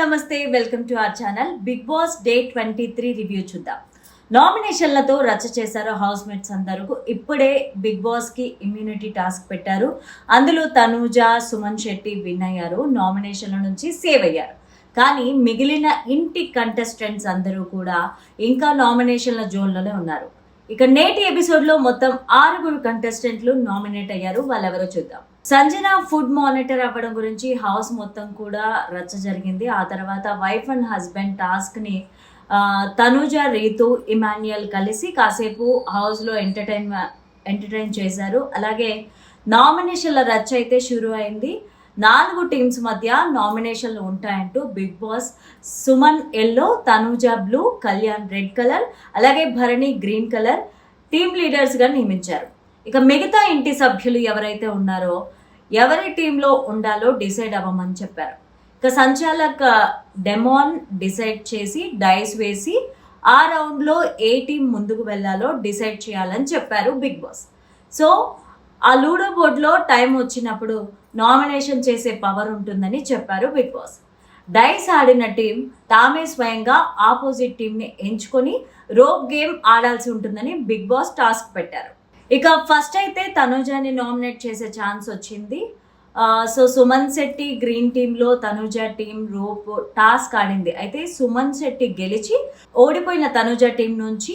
నమస్తే welcome to our channel. Bigg Boss day twenty three review చూద్దాం. నామినేషన్లతో రచ్చ చేశారు హౌస్ మేట్స్ అందరూ. ఇప్పుడే బిగ్ బాస్కి ఇమ్యూనిటీ టాస్క్ పెట్టారు. అందులో తనూజ సుమన్ శెట్టి విన్ అయ్యారు. నామినేషన్ల నుంచి సేవ్ అయ్యారు. కానీ మిగిలిన ఇంటి కంటెస్టెంట్స్ అందరూ కూడా ఇంకా నామినేషన్ల జోన్లోనే ఉన్నారు. ఇక నేటి ఎపిసోడ్లో మొత్తం ఆరుగురు కంటెస్టెంట్లు నామినేట్ అయ్యారు. వాళ్ళెవరో చూద్దాం. సంజన ఫుడ్ మానిటర్ అవ్వడం గురించి హౌస్ మొత్తం కూడా రచ్చ జరిగింది. ఆ తర్వాత వైఫ్ అండ్ హస్బెండ్ టాస్క్ని తనుజ రీతు ఇమాన్యుయల్ కలిసి కాసేపు హౌస్లో ఎంటర్టైన్ ఎంటర్టైన్ చేశారు. అలాగే నామినేషన్ల రచ్చ అయితే షురూ అయింది. నాలుగు టీమ్స్ మధ్య నామినేషన్లు ఉంటాయంటూ Bigg Boss Suman yellow Tanuja blue Kalyan red colour అలాగే భరణి గ్రీన్ కలర్ టీమ్ లీడర్స్గా నియమించారు. ఇక మిగతా ఇంటి సభ్యులు ఎవరైతే ఉన్నారో ఎవరి టీంలో ఉండాలో డిసైడ్ అవ్వమని చెప్పారు. ఇక సంచాలక డెమోన్ డిసైడ్ చేసి డైస్ వేసి ఆ రౌండ్లో ఏ టీం ముందుకు వెళ్ళాలో డిసైడ్ చేయాలని చెప్పారు బిగ్ బాస్. సో ఆ లూడో బోర్డులో టైం వచ్చినప్పుడు నామినేషన్ చేసే పవర్ ఉంటుందని చెప్పారు బిగ్ బాస్. డైస్ ఆడిన టీం తామే స్వయంగా ఆపోజిట్ టీంని ఎంచుకొని రోప్ గేమ్ ఆడాల్సి ఉంటుందని బిగ్ బాస్ టాస్క్ పెట్టారు. ఇక ఫస్ట్ అయితే తనుజాని నామినేట్ చేసే ఛాన్స్ వచ్చింది. సో సుమన్ శెట్టి గ్రీన్ టీంలో తనుజ టీం రోప్ టాస్క్ ఆడింది. అయితే సుమన్ శెట్టి గెలిచి ఓడిపోయిన తనుజ టీం నుంచి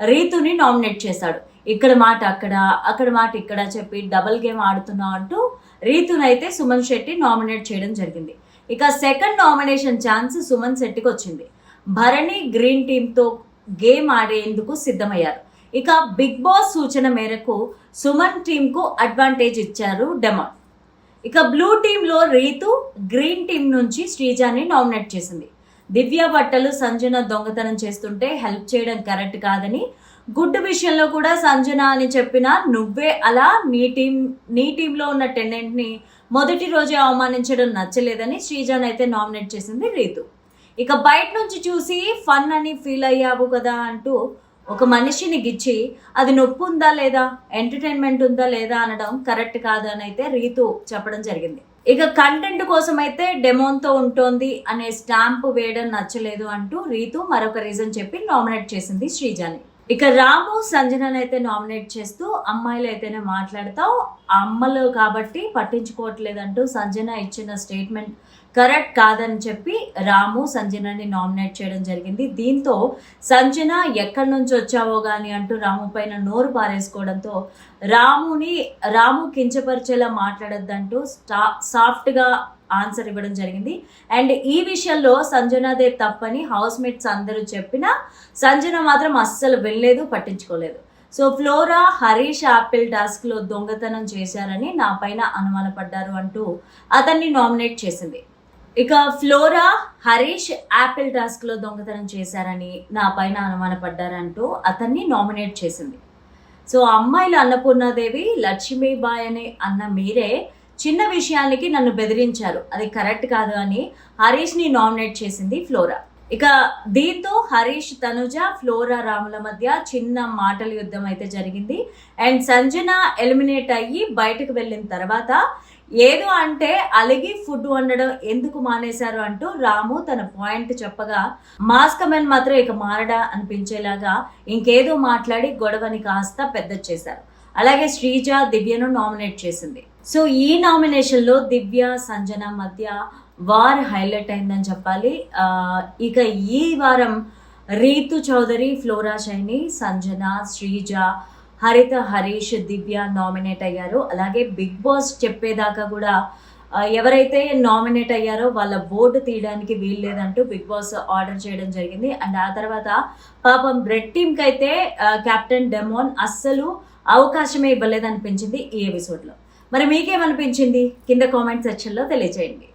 రీతుని నామినేట్ చేశాడు. ఇక్కడ మాట అక్కడ అక్కడ మాట ఇక్కడ చెప్పి డబల్ గేమ్ ఆడుతున్నా అంటూ రీతునైతే సుమన్ శెట్టి నామినేట్ చేయడం జరిగింది. ఇక సెకండ్ నామినేషన్ ఛాన్స్ సుమన్ శెట్టికి వచ్చింది. భరణి గ్రీన్ టీంతో గేమ్ ఆడేందుకు సిద్ధమయ్యారు. ఇక బిగ్ బాస్ సూచన మేరకు సుమన్ టీంకు అడ్వాంటేజ్ ఇచ్చారు డెమాన్ ఇక బ్లూ టీంలో రీతు గ్రీన్ టీం నుంచి శ్రీజాని నామినేట్ చేసింది. దివ్య బట్టలు సంజన దొంగతనం చేస్తుంటే హెల్ప్ చేయడం కరెక్ట్ కాదని గుడ్ విషయంలో కూడా సంజన అని చెప్పిన నువ్వే అలా నీ టీం నీ టీంలో ఉన్న టెండెంట్ని మొదటి రోజే అవమానించడం నచ్చలేదని శ్రీజాన్ అయితే నామినేట్ చేసింది రీతు. ఇక బయట నుంచి చూసి ఫన్ అని ఫీల్ అయ్యావు కదా అంటూ ఒక మనిషిని గిచ్చి అది నొప్పి ఉందా లేదా? ఎంటర్టైన్మెంట్ ఉందా లేదా అనడం కరెక్ట్ కాదు అని అయితే రీతు చెప్పడం జరిగింది. ఇక కంటెంట్ కోసం అయితే డెమోన్తో ఉంటోంది అనే స్టాంప్ వేయడం నచ్చలేదు అంటూ రీతు మరొక రీజన్ చెప్పి నామినేట్ చేసింది శ్రీజాని ఇక రాము సంజనని అయితే నామినేట్ చేస్తూ అమ్మాయిలు అయితేనే మాట్లాడతావు. అమ్మలు కాబట్టి పట్టించుకోవట్లేదంటూ సంజన ఇచ్చిన స్టేట్మెంట్ కరెక్ట్ కాదని చెప్పి రాము సంజనని నామినేట్ చేయడం జరిగింది. దీంతో సంజన ఎక్కడి నుంచి వచ్చావో కానీ అంటూ రాము పైన నోరు పారేసుకోవడంతో రాముని రాము కించపరిచేలా మాట్లాడొద్దంటూ స్టా సాఫ్ట్గా ఆన్సర్ ఇవ్వడం జరిగింది. అండ్ ఈ విషయంలో సంజనదే తప్పని హౌస్ మేట్స్ అందరూ చెప్పినా సంజన మాత్రం అస్సలు వెళ్ళలేదు పట్టించుకోలేదు. సో ఫ్లోరా హరీష్ యాపిల్ టాస్క్లో దొంగతనం చేశారని నా పైన అనుమానపడ్డారు అంటూ అతన్ని నామినేట్ చేసింది. ఇక ఫ్లోరా హరీష్ యాపిల్ టాస్క్లో దొంగతనం చేశారని నా పైన అనుమానపడ్డారంటూ అతన్ని నామినేట్ చేసింది. సో అమ్మాయిలు అన్నపూర్ణాదేవి లక్ష్మీబాయ్ అని అన్న మీరే చిన్న విషయానికి నన్ను బెదిరించారు. అది కరెక్ట్ కాదు అని హరీష్ని నామినేట్ చేసింది ఫ్లోరా. ఇక దీంతో హరీష్ తనుజ ఫ్లోరా రాముల మధ్య చిన్న మాటల యుద్ధం అయితే జరిగింది. అండ్ సంజన ఎలిమినేట్ అయ్యి బయటకు వెళ్ళిన తర్వాత ఏదో అంటే అలిగి ఫుడ్ వండడం ఎందుకు మానేశారు అంటూ రాము తన పాయింట్ చెప్పగా మాస్కమెన్ మాత్రం ఇక మారడా? అనిపించేలాగా ఇంకేదో మాట్లాడి గొడవని కాస్త పెద్ద చేశారు అలాగే శ్రీజ దివ్యను నామినేట్ చేసింది. సో ఈ నామినేషన్లో దివ్య సంజన మధ్య వార్ హైలైట్ అయిందని చెప్పాలి. ఇక ఈ వారం రీతు చౌదరి ఫ్లోరా షైని సంజన శ్రీజ హరిత హరీష్ దివ్య నామినేట్ అయ్యారు. అలాగే బిగ్ బాస్ చెప్పేదాకా కూడా ఎవరైతే నామినేట్ అయ్యారో వాళ్ళ బోర్డు తీయడానికి వీల్లేదంటూ బిగ్ బాస్ ఆర్డర్ చేయడం జరిగింది. అండ్ ఆ తర్వాత పాపం బ్రెడ్ టీమ్కి అయితే కెప్టెన్ డెమోన్ అస్సలు అవకాశమే ఇవ్వలేదనిపించింది ఈ ఎపిసోడ్లో మరి మీకేమనిపించింది? కింద కామెంట్ సెక్షన్లో తెలియజేయండి.